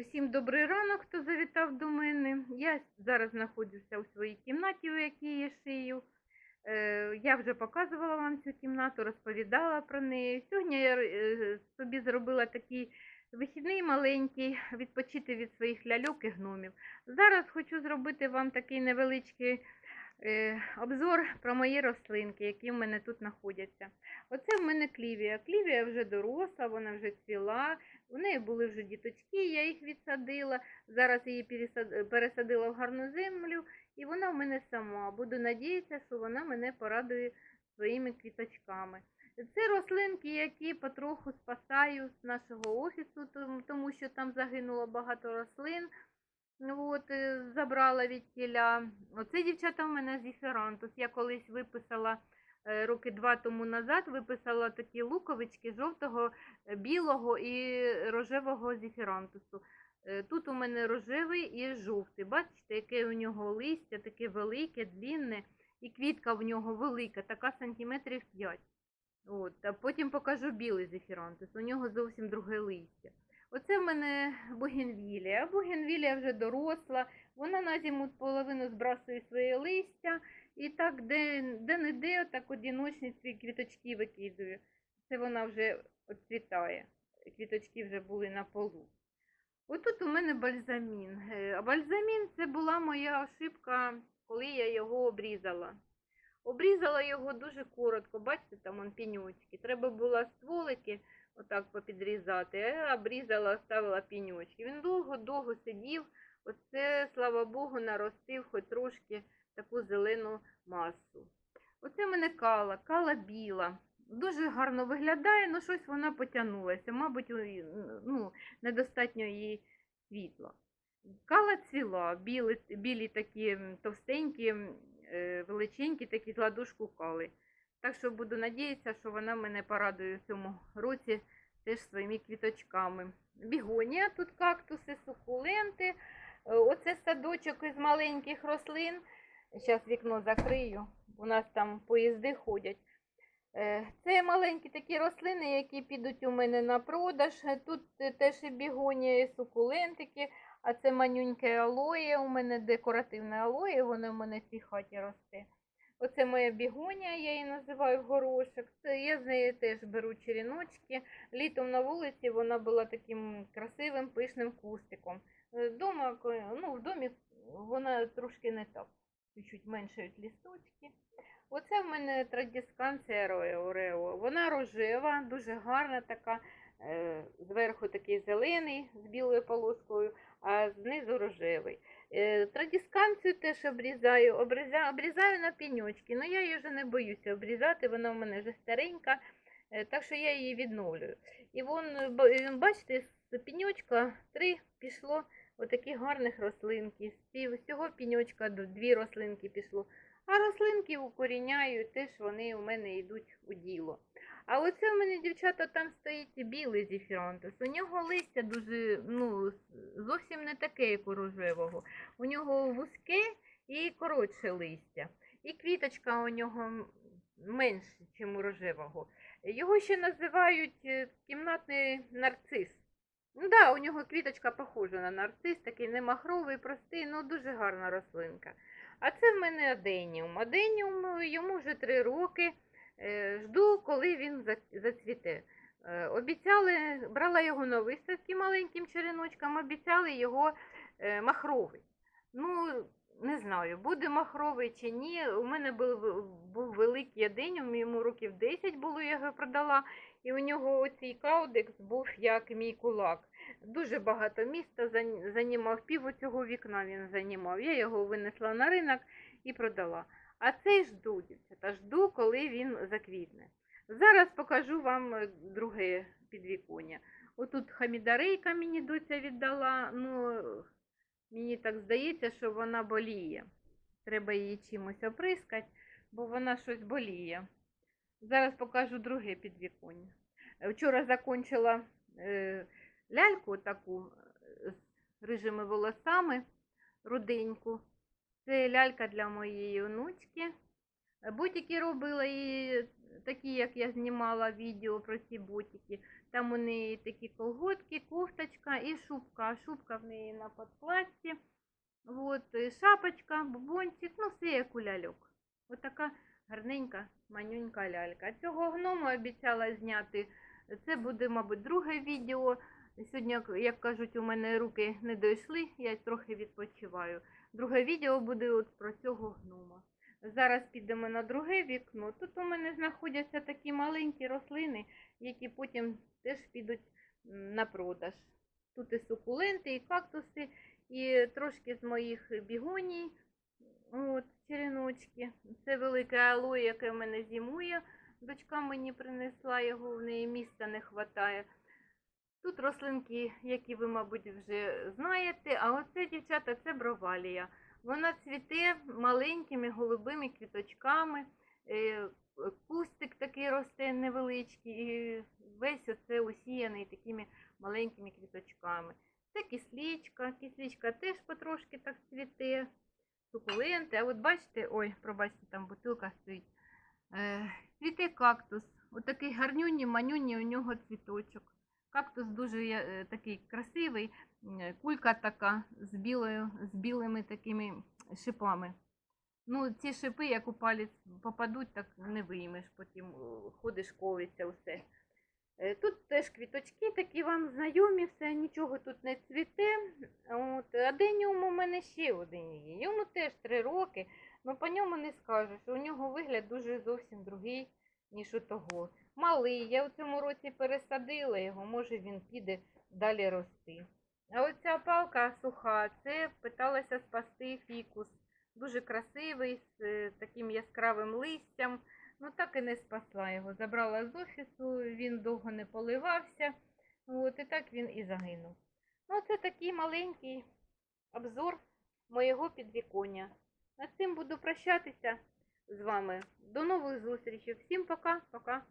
Усім добрий ранок, хто завітав до мене. Я зараз знаходжуся у своїй кімнаті, у якій я шию. Е, Я вже показувала вам цю кімнату, розповідала про неї. Сьогодні я е, собі зробила такий вихідний маленький, відпочити від своїх ляльок і гномів. Зараз хочу зробити вам такий невеличкий обзор про мої рослинки, які в мене тут знаходяться. Оце в мене клівія. Клівія вже доросла, вона вже цвіла. У неї були вже діточки, я їх відсадила. Зараз її пересадила в гарну землю, і вона в мене сама. Буду надіятися, що вона мене порадує своїми квіточками. Це рослинки, які потроху спасаю з нашого офісу, тому- тому що там загинуло багато рослин. Ну, От, е, забрала від тіля. Оце дівчата в мене зіферантус. Я колись виписала е, роки два тому назад, виписала такі луковички жовтого, е, білого і рожевого зіфірантусу. Тут у мене рожевий і жовтий. Бачите, яке у нього листя, таке велике, длінне, і квітка в нього велика, така сантиметрів 5. От, а потім покажу білий зефірантус. У нього зовсім друге листя. Оце в мене бугенвілія. Бугенвілія вже доросла. Вона на зиму половину збрасує своє листя і так де, де не де, так одіночні ці квіточки викидує. Це вона вже відцвітає. Квіточки вже були на полу. Отут у мене бальзамін. Е, бальзамін це була моя ошибка, коли я його обрізала. Обрізала його дуже коротко, бачите, там он піньочки. Треба було стволики отак попідрізати, а обрізала, оставила піньочки. Він довго-довго сидів. Оце, слава Богу, наростив хоч трошки таку зелену масу. Оце в мене кала, кала біла. Дуже гарно виглядає, але щось вона потягнулася. Мабуть, ну, недостатньо її світла. Кала цвіла, білі, білі такі товстенькі, е, величенькі, такі з ладошку кали. Так що буду надіятися, що вона мене порадує в цьому році теж своїми квіточками. Бігонія, тут кактуси, сукуленти. Е, Оце садочок із маленьких рослин. Зараз вікно закрию. У нас там поїзди ходять. Е, Це маленькі такі рослини, які підуть у мене на продаж. Е, Тут теж і бігонія, і сукулентики, а це манюньке алоє. У мене декоративне алоє, воно в мене в цій хаті росте. Оце моя бігонія, я її називаю горошок. Це я з неї теж беру черіночки. Літом на вулиці вона була таким красивим пишним кустиком. Е, Дома, ну, в домі вона трошки не так, чуть-чуть меншають лісточки. Оце в мене традісканція Орео. Вона рожева, дуже гарна така. Е, Зверху такий зелений з білою полоскою, а знизу рожевий. Е, Традісканцію теж обрізаю, обрізаю, на піньочки. Ну я її вже не боюся обрізати, вона в мене вже старенька, е, так що я її відновлюю. І вон, ба- бачите, з піньочка три пішло отакі гарних рослинки. З цього піньочка дві рослинки пішло. А рослинки укоріняю, теж вони у мене йдуть у діло. А оце в мене, дівчата, там стоїть білий зефірантус. У нього листя дуже, ну, зовсім не таке, як у рожевого. У нього вузьке і коротше листя. І квіточка у нього менше, ніж у рожевого. Його ще називають е, кімнатний нарцис. Ну да, у нього квіточка похожа на нарцис, такий не махровий, простий, ну дуже гарна рослинка. А це в мене аденіум. Аденіум е, йому вже три роки. Е, Жду, коли він за- зацвіте. Е, Обіцяли, брала його на виставки маленьким череночком, обіцяли його е, махровий. Ну, не знаю, буде махровий чи ні. У мене був, був великий аденіум, йому років 10 було, я його продала. І у нього оцей каудекс був як мій кулак. Дуже багато міста займав, пів цього вікна він займав. Я його винесла на ринок і продала. А цей жду, дівчата, жду, коли він заквітне. Зараз покажу вам е, друге підвіконня. Отут хамідарейка мені доця віддала. Ну, мені так здається, що вона боліє. Треба її чимось оприскати, бо вона щось боліє. Зараз покажу друге підвіконня. Вчора закончила е, ляльку таку е, з рижими волосами, руденьку. Це лялька для моєї онучки. Бутики робила і такі, як я знімала відео про ці ботики. Там у неї такі колготки, кофточка і шубка. Шубка в неї на подплатці. От, шапочка, бубончик, ну все як у ляльок. Отака гарненька, манюнька лялька. Цього гнома обіцяла зняти. Це буде, мабуть, друге відео. Сьогодні, як кажуть, у мене руки не дійшли, я трохи відпочиваю. Друге відео буде от про цього гнома. Зараз підемо на друге вікно. Тут у мене знаходяться такі маленькі рослини, які потім теж підуть на продаж. Тут і сукуленти, і кактуси, і трошки з моїх бігоній, от, череночки. Це велике алоє, яке в мене зимує. Дочка мені принесла його, в неї місця не вистачає. Тут рослинки, які ви, мабуть, вже знаєте, а оце, дівчата, це бровалія. Вона цвіте маленькими голубими квіточками. е, Кустик такий росте невеличкий, і весь оце усіяний такими маленькими квіточками. Це кислічка, кислічка теж потрошки так цвіте, сукуленти. А от бачите, ой, пробачте, там бутилка стоїть. Е, цвіте кактус. Отакий гарнюній, манюній у нього цвіточок. Кактус дуже е, такий красивий, кулька така з білою, з білими такими шипами. Ну, ці шипи, як у палець попадуть, так не виймеш, потім е, ходиш, колиться все. Е, Тут теж квіточки такі вам знайомі, все, нічого тут не цвіте. От, а денюм у мене ще один є. Йому теж три роки, але по ньому не скажеш. У нього вигляд дуже зовсім другий, ніж у того. Малий, я в цьому році пересадила його, може він піде далі рости. А оця палка суха, це питалася спасти фікус. Дуже красивий, з е, таким яскравим листям. Ну так і не спасла його. Забрала з офісу, він довго не поливався. От, і так він і загинув. Ну, це такий маленький обзор моєго підвіконня. На цим буду прощатися з вами. До нових зустрічей. Всім пока, пока.